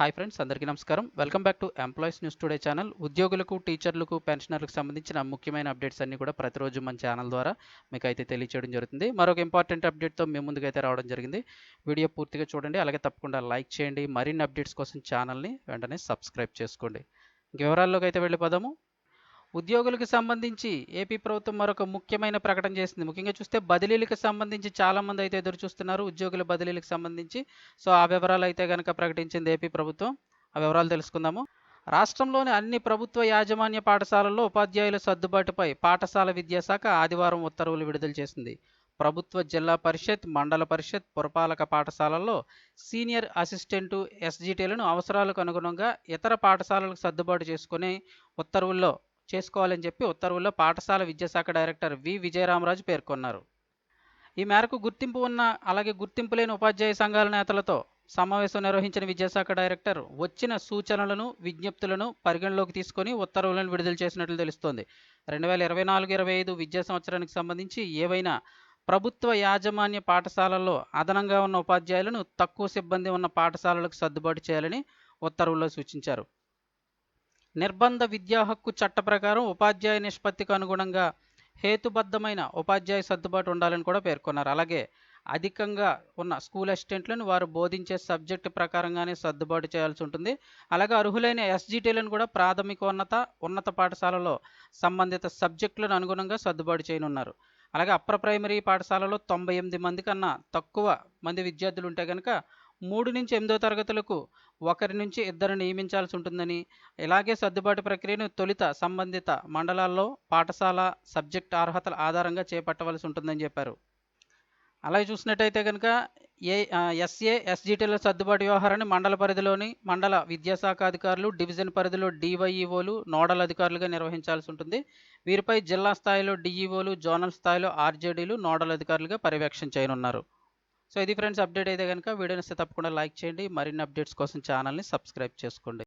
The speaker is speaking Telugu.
హాయ్ ఫ్రెండ్స్ అందరికీ నమస్కారం. Welcome back to employees news today channel. ఉద్యోగులకు టీచర్లకు పెన్షనర్లకు సంబంధించిన ముఖ్యమైన అప్డేట్స్ అన్ని కూడా ప్రతిరోజు మన ఛానల్ ద్వారా మీకు అయితే తెలియచేయడం జరుగుతుంది. మరొక ఇంపార్టెంట్ అప్డేట్తో మీ ముందుకైతే రావడం జరిగింది. వీడియో పూర్తిగా చూడండి అలాగే తప్పకుండా లైక్ చేయండి. మరిన్ని అప్డేట్స్ కోసం ఛానల్ని వెంటనే సబ్స్క్రైబ్ చేసుకోండి. ఇంక వివరాల్లోకి అయితే వెళ్ళిపోదాము. ఉద్యోగులకు సంబంధించి ఏపీ ప్రభుత్వం మరొక ముఖ్యమైన ప్రకటన చేసింది. ముఖ్యంగా చూస్తే బదిలీలకు సంబంధించి చాలా మంది అయితే ఎదురు చూస్తున్నారు. ఉద్యోగుల బదిలీలకు సంబంధించి. సో ఆ వివరాలు అయితే కనుక ప్రకటించింది ఏపీ ప్రభుత్వం. ఆ వివరాలు తెలుసుకుందాము. రాష్ట్రంలోని అన్ని ప్రభుత్వ యాజమాన్య పాఠశాలల్లో ఉపాధ్యాయుల సర్దుబాటుపై పాఠశాల విద్యాశాఖ ఆదివారం ఉత్తర్వులు విడుదల చేసింది. ప్రభుత్వ జిల్లా పరిషత్ మండల పరిషత్ పురపాలక పాఠశాలల్లో సీనియర్ అసిస్టెంటు ఎస్జిటీలను అవసరాలకు అనుగుణంగా ఇతర పాఠశాలలకు సర్దుబాటు చేసుకునే ఉత్తర్వుల్లో చేసుకోవాలని చెప్పి ఉత్తర్వుల్లో పాఠశాల విద్యాశాఖ డైరెక్టర్ వి. విజయరామరాజు పేర్కొన్నారు. ఈ మేరకు గుర్తింపు ఉన్న అలాగే గుర్తింపు లేని ఉపాధ్యాయ సంఘాల నేతలతో సమావేశం నిర్వహించిన విద్యాశాఖ డైరెక్టర్ వచ్చిన సూచనలను విజ్ఞప్తులను పరిగణలోకి తీసుకొని ఉత్తర్వులను విడుదల చేసినట్లు తెలుస్తోంది. రెండు వేల ఇరవై నాలుగు ఇరవై ఐదు విద్యా సంవత్సరానికి సంబంధించి ఏవైనా ప్రభుత్వ యాజమాన్య పాఠశాలల్లో అదనంగా ఉన్న ఉపాధ్యాయులను తక్కువ సిబ్బంది ఉన్న పాఠశాలలకు సర్దుబాటు చేయాలని ఉత్తర్వుల్లో సూచించారు. నిర్బంధ విద్యా హక్కు చట్ట ప్రకారం ఉపాధ్యాయ నిష్పత్తికి అనుగుణంగా హేతుబద్ధమైన ఉపాధ్యాయ సర్దుబాటు ఉండాలని కూడా పేర్కొన్నారు. అలాగే అధికంగా ఉన్న స్కూల్ అసిస్టెంట్లను వారు బోధించే సబ్జెక్టు ప్రకారంగానే సర్దుబాటు చేయాల్సి ఉంటుంది. అలాగే అర్హులైన ఎస్జిటీలను కూడా ప్రాథమికోన్నత ఉన్నత పాఠశాలలో సంబంధిత సబ్జెక్టులను అనుగుణంగా సర్దుబాటు చేయనున్నారు. అలాగే అప్పర్ ప్రైమరీ పాఠశాలలో తొంభై ఎనిమిది మంది కన్నా తక్కువ మంది విద్యార్థులు ఉంటే కనుక మూడు నుంచి ఎనిమిదో తరగతులకు ఒకరి నుంచి ఇద్దరు నియమించాల్సి ఉంటుందని ఇలాగే సర్దుబాటు ప్రక్రియను తొలుత సంబంధిత మండలాల్లో పాఠశాల సబ్జెక్ట్ అర్హతల ఆధారంగా చేపట్టవలసి ఉంటుందని చెప్పారు. అలాగే చూసినట్టయితే కనుక ఏ ఎస్ఏ ఎస్జిటీల సర్దుబాటు వ్యవహారాన్ని మండల పరిధిలోని మండల విద్యాశాఖ అధికారులు డివిజన్ పరిధిలో డివైఈఓలు నోడల్ అధికారులుగా నిర్వహించాల్సి ఉంటుంది. వీరిపై జిల్లా స్థాయిలో డిఈఓలు జోనల్ స్థాయిలో ఆర్జేడీలు నోడల్ అధికారులుగా పర్యవేక్షణ చేయనున్నారు. సో ఇది ఫ్రెండ్స్ అప్డేట్ అయితే కనుక వీడియోని తప్పకుండా లైక్ చేయండి. మరిన్ని అప్డేట్స్ కోసం ఛానల్ని సబ్స్క్రైబ్ చేసుకోండి.